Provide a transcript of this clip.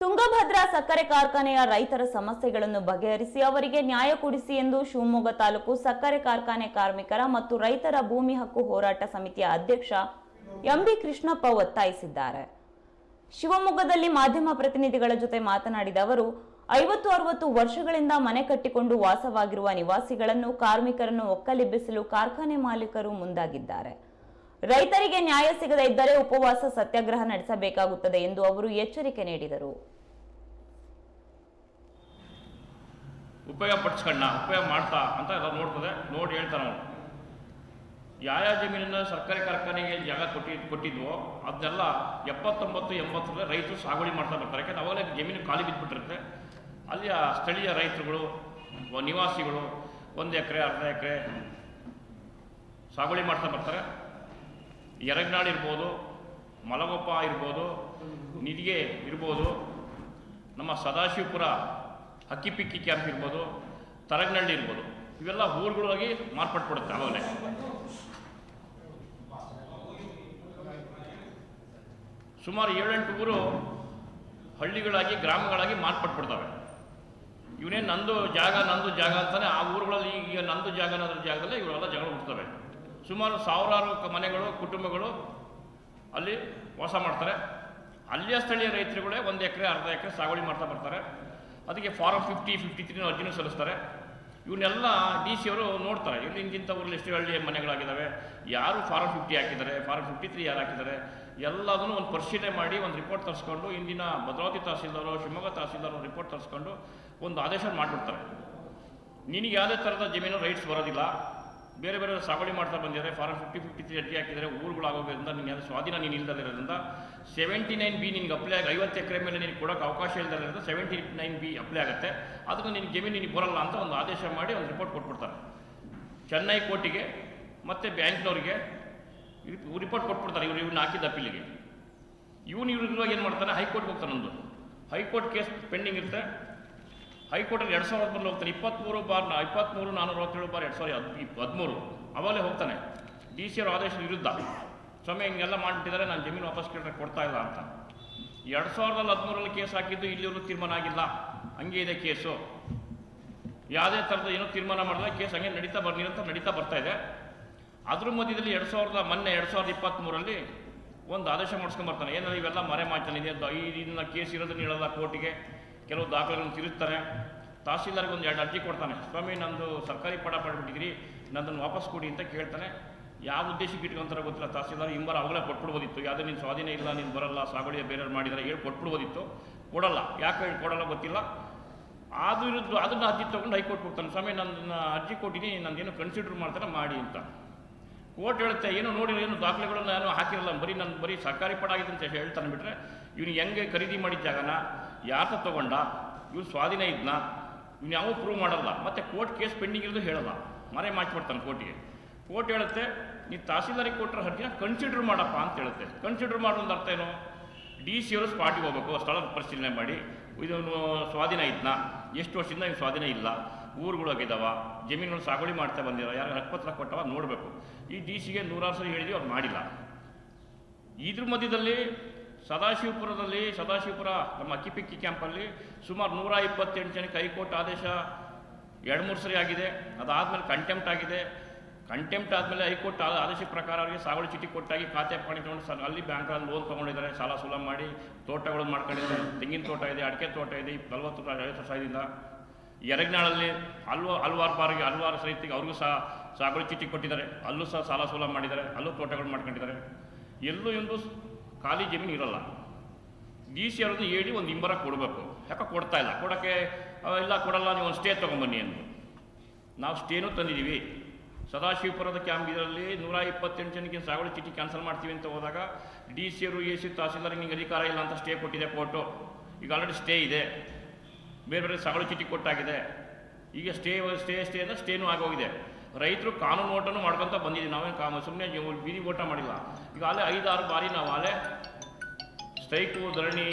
ತುಂಗಭದ್ರಾ ಸಕ್ಕರೆ ಕಾರ್ಖಾನೆಯ ರೈತರ ಸಮಸ್ಯೆಗಳನ್ನು ಬಗೆಹರಿಸಿ ಅವರಿಗೆ ನ್ಯಾಯ ಕೊಡಿಸಿ ಎಂದು ಶಿವಮೊಗ್ಗ ತಾಲೂಕು ಸಕ್ಕರೆ ಕಾರ್ಖಾನೆ ಕಾರ್ಮಿಕರ ಮತ್ತು ರೈತರ ಭೂಮಿ ಹಕ್ಕು ಹೋರಾಟ ಸಮಿತಿಯ ಅಧ್ಯಕ್ಷ ಎಂಬಿ ಕೃಷ್ಣಪ್ಪ ಒತ್ತಾಯಿಸಿದ್ದಾರೆ. ಶಿವಮೊಗ್ಗದಲ್ಲಿ ಮಾಧ್ಯಮ ಪ್ರತಿನಿಧಿಗಳ ಜೊತೆ ಮಾತನಾಡಿದ ಅವರು, ಐವತ್ತು ಅರವತ್ತು ವರ್ಷಗಳಿಂದ ಮನೆ ಕಟ್ಟಿಕೊಂಡು ವಾಸವಾಗಿರುವ ನಿವಾಸಿಗಳನ್ನು ಕಾರ್ಮಿಕರನ್ನು ಒಕ್ಕಲೆಬ್ಬಿಸಲು ಕಾರ್ಖಾನೆ ಮಾಲೀಕರು ಮುಂದಾಗಿದ್ದಾರೆ. ರೈತರಿಗೆ ನ್ಯಾಯ ಸಿಗದೇ ಇದ್ದರೆ ಉಪವಾಸ ಸತ್ಯಾಗ್ರಹ ನಡೆಸಬೇಕಾಗುತ್ತದೆ ಎಂದು ಅವರು ಎಚ್ಚರಿಕೆ ನೀಡಿದರು. ಉಪಯೋಗ ಪಡಿಸ್ಕಣ್ಣ, ಉಪಯೋಗ ಮಾಡ್ತಾ ಅಂತ ಎಲ್ಲ ನೋಡ್ತದೆ, ನೋಡಿ ಹೇಳ್ತಾನೆ ಅವನು. ಯಾವ ಯಾವ ಜಮೀನಿಂದ ಸರ್ಕಾರಿ ಕಾರ್ಖಾನೆಗೆ ಜಾಗ ಕೊಟ್ಟಿ, ಕೊಟ್ಟಿದ್ವೋ, ಅದನ್ನೆಲ್ಲ ಎಪ್ಪತ್ತೊಂಬತ್ತು, ಎಂಬತ್ತರಲ್ಲಿ ರೈತರು ಸಾಗುವಳಿ ಮಾಡ್ತಾ ಬರ್ತಾರೆ. ಯಾಕಂದ್ರೆ ಅವಾಗಲೇ ಜಮೀನು ಖಾಲಿ ಬಿದ್ದುಬಿಟ್ಟಿರುತ್ತೆ ಅಲ್ಲಿಯ ಸ್ಥಳೀಯ ರೈತರುಗಳು, ನಿವಾಸಿಗಳು, ಒಂದು ಎಕರೆ, ಅರ್ಧ ಎಕರೆ ಸಾಗುವಳಿ ಮಾಡ್ತಾ ಬರ್ತಾರೆ. ಯರಗ್ನಾಳು ಇರ್ಬೋದು, ಮಲಗೊಪ್ಪ ಇರ್ಬೋದು ನಿದಿಗೆ ಇರ್ಬೋದು, ನಮ್ಮ ಸದಾಶಿವಪುರ ಹಕ್ಕಿಪಿಕ್ಕಿ ಕ್ಯಾಂಪ್ ಇರ್ಬೋದು ತರಗ್ನಹಳ್ಳಿ ಇರ್ಬೋದು, ಇವೆಲ್ಲ ಊರುಗಳಾಗಿ ಮಾರ್ಪಟ್ಬಿಡುತ್ತೆ ಆವಾಗಲೇ. ಸುಮಾರು ಏಳೆಂಟು ಊರು ಹಳ್ಳಿಗಳಾಗಿ, ಗ್ರಾಮಗಳಾಗಿ ಮಾರ್ಪಟ್ಬಿಡ್ತವೆ ಇವನೇ ನಂದು ಜಾಗ ನಂದು ಜಾಗ ಅಂತಾನೆ ಆ ಊರುಗಳಲ್ಲಿ ಈಗ ನಂದು ಜಾಗ ಅನ್ನೋದ್ರ ಜಾಗದಲ್ಲೇ ಇವರೆಲ್ಲ ಜಗಳ ಹುಡ್ತವೆ ಸುಮಾರು ಸಾವಿರಾರು ಮನೆಗಳು, ಕುಟುಂಬಗಳು ಅಲ್ಲಿ ವಾಸ ಮಾಡ್ತಾರೆ. ಅಲ್ಲಿಯ ಸ್ಥಳೀಯ ರೈತರುಗಳೇ ಒಂದು ಎಕರೆ, ಅರ್ಧ ಎಕರೆ ಸಾಗುವಳಿ ಮಾಡ್ತಾ ಬರ್ತಾರೆ. ಅದಕ್ಕೆ ಫಾರಮ್ ಫಿಫ್ಟಿ ಫಿಫ್ಟಿ ತ್ರೀ ಅರ್ಜಿನೂ ಸಲ್ಲಿಸ್ತಾರೆ. ಇವನ್ನೆಲ್ಲ ಡಿ ಸಿ ಅವರು ನೋಡ್ತಾರೆ. ಇಲ್ಲಿ ಊರಲ್ಲಿ ಎಷ್ಟು ಹಳ್ಳಿ ಮನೆಗಳಾಗಿದ್ದಾವೆ ಯಾರು ಫಾರಮ್ ಫಿಫ್ಟಿ ಹಾಕಿದ್ದಾರೆ? ಫಾರಮ್ ಫಿಫ್ಟಿ ತ್ರೀ ಯಾರು ಹಾಕಿದ್ದಾರೆ? ಎಲ್ಲದನ್ನು ಒಂದು ಪರಿಶೀಲನೆ ಮಾಡಿ, ಒಂದು ರಿಪೋರ್ಟ್ ತರಿಸ್ಕೊಂಡು ಇಂದಿನ ಭದ್ರಾವತಿ ತಹಸೀಲ್ದಾರು, ಶಿವಮೊಗ್ಗ ತಹಸೀಲ್ದಾರು ರಿಪೋರ್ಟ್ ತರಿಸ್ಕೊಂಡು, ಒಂದು ಆದೇಶ ಮಾಡಿಬಿಡ್ತಾರೆ. ನಿನಗೆ ಯಾವುದೇ ಥರದ ಜಮೀನು ರೈಟ್ಸ್ ಬರೋದಿಲ್ಲ. ಬೇರೆ ಬೇರೆ ಸಾಗುವಳಿ ಮಾಡ್ತಾ ಬಂದಿದ್ದಾರೆ. ಫಾರ್ಮ್ ಫಿಫ್ಟಿ ಫಿಫ್ಟಿ ತ್ರೀ ಅಡ್ಡಿ ಹಾಕಿದರೆ ಊರುಗಳಾಗೋದ್ರಿಂದ ನಿನಗೆ ಅದು ಸ್ವಾಧೀನ ನೀನು ಇಲ್ಲದಿರೋದ್ರಿಂದ ಸೆವೆಂಟಿ ನೈನ್ ಬಿ ನಿನಗೆ ಅಪ್ಲೈ ಆಗಿ ಐವತ್ತು ಎಕರೆ ಮೇಲೆ ನಿನಗೆ ಕೊಡೋಕೆ ಅವಕಾಶ ಇಲ್ಲದಿರೋದ್ರಿಂದ ಸೆವೆಂಟಿ ನೈನ್ ಬಿ ಅಪ್ಲೈ ಆಗುತ್ತೆ. ಅದನ್ನು ನಿನ್ನ ಜಮೀನು ನಿನಗೆ ಬರೋಲ್ಲ ಅಂತ ಒಂದು ಆದೇಶ ಮಾಡಿ ಒಂದು ರಿಪೋರ್ಟ್ ಕೊಟ್ಬಿಡ್ತಾರೆ. ಚೆನ್ನೈ ಕೋರ್ಟಿಗೆ ಮತ್ತು ಬ್ಯಾಂಕ್ನವ್ರಿಗೆ ರಿಪೋರ್ಟ್ ಕೊಟ್ಬಿಡ್ತಾರೆ. ಇವ್ರು ಇವ್ರನ್ನ ಹಾಕಿದ್ದ ಅಪೀಲಿಗೆ. ಇವನು ಇವ್ರಿಗೆ ಏನು ಮಾಡ್ತಾನೆ? ಹೈಕೋರ್ಟ್ಗೆ ಹೋಗ್ತಾನೆ ಒಂದು. ಹೈಕೋರ್ಟ್ ಕೇಸ್ ಪೆಂಡಿಂಗ್ ಇರುತ್ತೆ. ಹೈಕೋರ್ಟಲ್ಲಿ ಎರಡು ಸಾವಿರದ ಹದಿಮೂರು ಹೋಗ್ತಾನೆ. ಇಪ್ಪತ್ತ್ಮೂರು ಬಾರ್ ಇಪ್ಪತ್ತ್ಮೂರು ನಾನ್ನೂರ ಅರವತ್ತೇಳು ಬಾರ್ ಎರಡು ಸಾವಿರದ ಹದ್ ಹದಿಮೂರು. ಅವಾಗಲೇ ಹೋಗ್ತಾನೆ. ಡಿ ಸಿ ಆರ್ ಆದೇಶದ ವಿರುದ್ಧ. ಸ್ವಾಮಿ, ಹಿಂಗೆಲ್ಲ ಮಾಡಿಬಿಟ್ಟಿದ್ದಾರೆ, ನಾನು ಜಮೀನು ವಾಪಸ್ ಕೇಳಿದ್ರೆ ಕೊಡ್ತಾ ಇಲ್ಲ ಅಂತ. ಎರಡು ಸಾವಿರದ ಹದಿಮೂರಲ್ಲಿ ಕೇಸ್ ಹಾಕಿದ್ದು ಇಲ್ಲಿವರೆಗೂ ತೀರ್ಮಾನ ಆಗಿಲ್ಲ. ಹಂಗೆ ಇದೆ ಕೇಸು. ಯಾವುದೇ ಥರದ ಏನೋ ತೀರ್ಮಾನ ಮಾಡಿದ್ರೆ ಕೇಸ್ ಹಂಗೆ ನಡೀತಾ ಬರ್ ನಿರಂತರ ನಡೀತಾ ಬರ್ತಾ ಇದೆ. ಅದ್ರ ಮಧ್ಯದಲ್ಲಿ ಎರಡು ಸಾವಿರದ ಮೊನ್ನೆ, ಎರಡು ಸಾವಿರದ ಇಪ್ಪತ್ತ್ಮೂರಲ್ಲಿ ಒಂದು ಆದೇಶ ಮಾಡಿಸ್ಕೊಂಬರ್ತಾನೆ ಏನೋ ಇವೆಲ್ಲ ಮರೆ ಮಾತಾನಿದೆ ಇದನ್ನ ಕೇಸ್ ಇರೋದನ್ನ ಹೇಳಲ್ಲ ಕೋರ್ಟಿಗೆ. ಕೆಲವು ದಾಖಲೆಗಳನ್ನು ತಿರುತ್ತಾರೆ ತಹಸೀಲ್ದಾರ್ಗೆ ಒಂದು ಎರಡು ಅರ್ಜಿ ಕೊಡ್ತಾನೆ. ಸ್ವಾಮಿ, ನಂದು ಸರ್ಕಾರಿ ಪಡ ಪಡ್ಬಿಟ್ಟಿದ್ದೀರಿ, ನನ್ನನ್ನು ವಾಪಸ್ ಕೊಡಿ ಅಂತ ಕೇಳ್ತಾನೆ. ಯಾವ ಉದ್ದೇಶಕ್ಕೆ ಇಟ್ಕೊಂತಾರೆ ಗೊತ್ತಿಲ್ಲ. ತಹಸೀಲ್ದಾರ್ ಹಿಂಬರ ಅವಾಗಲೇ ಕೊಟ್ಬಿಡ್ಬೋದಿತ್ತು. ಯಾವುದೇ ನಿನ್ನ ಸ್ವಾಧೀನ ಇಲ್ಲ, ನೀನು ಬರಲ್ಲ ಸಾಗುಳಿಯ ಬೇರೆಯವ್ರು ಮಾಡಿದರೆ ಹೇಳಿ ಕೊಟ್ಬಿಡ್ಬೋದಿತ್ತು. ಕೊಡಲ್ಲ. ಯಾಕೆ ಹೇಳಿ ಕೊಡಲ್ಲ ಗೊತ್ತಿಲ್ಲ. ಅದು ವಿರುದ್ಧ ಅದನ್ನು ಅರ್ಜಿ ತೊಗೊಂಡು ಹೈಕೋರ್ಟ್ ಹೋಗ್ತಾನೆ. ಸ್ವಾಮಿ ನನ್ನ ಅರ್ಜಿ ಕೊಟ್ಟಿದ್ದೀನಿ, ನಂದೇನು ಕನ್ಸಿಡರ್ ಮಾಡ್ತಾರೆ, ಮಾಡಿ ಅಂತ. ಕೋರ್ಟ್ ಹೇಳುತ್ತೆ, ಏನು ನೋಡಿಲ್ಲ, ಏನು ದಾಖಲೆಗಳನ್ನು ನಾನು ಹಾಕಿರಲ್ಲ. ಬರೀ ನನ್ನ ಬರೀ ಸರ್ಕಾರಿ ಪಡ ಆಗಿದೆ ಅಂತ ಹೇಳ್ತಾನೆ ಬಿಟ್ಟರೆ ಇವನು ಹೆಂಗೆ ಖರೀದಿ ಮಾಡಿದ ಜಾಗನ? ಯಾರ ತಗೊಂಡ? ಇವ್ನು ಸ್ವಾಧೀನ ಇದ್ನ? ಇವ್ನು ಯಾವ ಪ್ರೂವ್ ಮಾಡಲ್ಲ. ಮತ್ತು ಕೋರ್ಟ್ ಕೇಸ್ ಪೆಂಡಿಂಗ್ ಇರೋದು ಹೇಳಲ್ಲ. ಮರೆ ಮಾಡ್ಬಿಡ್ತಾನೆ ಕೋರ್ಟಿಗೆ. ಕೋರ್ಟ್ ಹೇಳುತ್ತೆ ನೀವು ತಹಸೀಲ್ದಾರಿಗೆ ಕೊಟ್ಟರೆ ಅರ್ಜಿನ ಕನ್ಸಿಡರ್ ಮಾಡಪ್ಪ ಅಂತ ಹೇಳುತ್ತೆ. ಕನ್ಸಿಡರ್ ಮಾಡೋದು ಅರ್ಥ ಏನು? ಡಿ ಸಿ ಅವರು ಸ್ಪಾಟಿಗೆ ಹೋಗಬೇಕು ಸ್ಥಳ ಪರಿಶೀಲನೆ ಮಾಡಿ. ಇದನ್ನು ಸ್ವಾಧೀನ ಇದ್ನ? ಎಷ್ಟು ವರ್ಷದಿಂದ ಇವ್ನು ಸ್ವಾಧೀನ ಇಲ್ಲ? ಊರುಗಳಾಗಿದ್ದಾವ ಜಮೀನುಗಳು ಸಾಗುವಳಿ ಮಾಡ್ತಾ ಬಂದಿರೋ ಯಾರು ಹಕ್ಕುಪತ್ರ ಕೊಟ್ಟವ? ನೋಡಬೇಕು. ಈ ಡಿ ಸಿಗೆ ನೂರಾರು ಸರಿ ಹೇಳಿದ್ವಿ, ಅವ್ರು ಮಾಡಿಲ್ಲ. ಇದ್ರ ಮಧ್ಯದಲ್ಲಿ ಸದಾಶಿವಪುರದಲ್ಲಿ, ಸದಾಶಿವಪುರ ನಮ್ಮ ಅಕ್ಕಿಪಿಕ್ಕಿ ಕ್ಯಾಂಪಲ್ಲಿ ಸುಮಾರು ನೂರ ಇಪ್ಪತ್ತೆಂಟು ಜನಕ್ಕೆ ಹೈಕೋರ್ಟ್ ಆದೇಶ ಎರಡು ಮೂರು ಸರಿ ಆಗಿದೆ. ಅದಾದಮೇಲೆ ಕಂಟೆಂಪ್ಟ್ ಆಗಿದೆ. ಕಂಟೆಂಪ್ಟ್ ಆದಮೇಲೆ ಹೈಕೋರ್ಟ್ ಆದೇಶ ಪ್ರಕಾರ ಅವರಿಗೆ ಸಾಗುವಳಿ ಚೀಟಿ ಕೊಟ್ಟಾಗಿ ಖಾತೆ ಪಾಣಿ ತಗೊಂಡು ಸರ್, ಅಲ್ಲಿ ಬ್ಯಾಂಕ್ಗಳಲ್ಲಿ ಲೋನ್ ತೊಗೊಂಡಿದ್ದಾರೆ. ಸಾಲ ಸುಲ ಮಾಡಿ ತೋಟಗಳು ಮಾಡ್ಕೊಂಡಿದ್ದಾರೆ. ತೆಂಗಿನ ತೋಟ ಇದೆ, ಅಡಿಕೆ ತೋಟ ಇದೆ ನಲ್ವತ್ತು ಐವತ್ತು ವರ್ಷದಿಂದ ಎರಗ್ನಾಳಲ್ಲಿ ಹಲ್ವ, ಹಲ್ವಾರು ಬಾರಿಗೆ, ಹಲ್ವಾರು ರೈತಿಗೆ ಅವ್ರಿಗೂ ಸಹ ಸಾಗುವಳಿ ಚೀಟಿ ಕೊಟ್ಟಿದ್ದಾರೆ. ಅಲ್ಲೂ ಸಹ ಸಾಲ ಸೂಲ ಮಾಡಿದ್ದಾರೆ. ಅಲ್ಲೂ ತೋಟಗಳು ಮಾಡ್ಕೊಂಡಿದ್ದಾರೆ. ಎಲ್ಲೂ ಎಂದು ಖಾಲಿ ಜಮೀನು ಇರಲ್ಲ. ಡಿ ಸಿ ಅವ್ರದ್ದು ಹೇಳಿ ಒಂದು ಇಂಬರ ಕೊಡಬೇಕು. ಯಾಕೆ ಕೊಡ್ತಾ ಇಲ್ಲ. ಕೊಡೋಕ್ಕೆ ಇಲ್ಲ, ಕೊಡಲ್ಲ, ನೀವು ಒಂದು ಸ್ಟೇ ತೊಗೊಂಬನ್ನಿ ಅಂದರು. ನಾವು ಸ್ಟೇನೂ ತಂದಿದ್ದೀವಿ ಸದಾಶಿವಪುರದ ಕ್ಯಾಂಪ್ ಇದರಲ್ಲಿ ನೂರ ಇಪ್ಪತ್ತೆಂಟು ಜನಕ್ಕೆ ಸಾಗುವಳಿ ಚೀಟಿ ಕ್ಯಾನ್ಸಲ್ ಮಾಡ್ತೀವಿ ಅಂತ ಹೋದಾಗ ಡಿ ಸಿ ಅವರು ಎ ಸಿ ತಹಸೀಲ್ದಾರ್ ನಿಮಗೆ ಅಧಿಕಾರ ಇಲ್ಲ ಅಂತ ಸ್ಟೇ ಕೊಟ್ಟಿದೆ ಕೋರ್ಟು. ಈಗ ಆಲ್ರೆಡಿ ಸ್ಟೇ ಇದೆ. ಬೇರೆ ಬೇರೆ ಸಾಗುವಳಿ ಚೀಟಿ ಕೊಟ್ಟಾಗಿದೆ. ಈಗ ಸ್ಟೇ ಸ್ಟೇ ಸ್ಟೇ ಅಂದರೆ ಸ್ಟೇನೂ ಆಗೋಗಿದೆ. ರೈತರು ಕಾನೂನು ಓಟನ್ನು ಮಾಡ್ಕೊತ ಬಂದಿದ್ದೀವಿ. ನಾವೇನು ಕಾ ಸುಮ್ಮನೆ ಬೀದಿ ಓಟ ಮಾಡಿಲ್ಲ. ಈಗ ಅಲ್ಲೇ ಐದಾರು ಬಾರಿ ನಾವು ಅಲ್ಲೇ ಸ್ಟ್ರೈಕು, ಧರಣಿ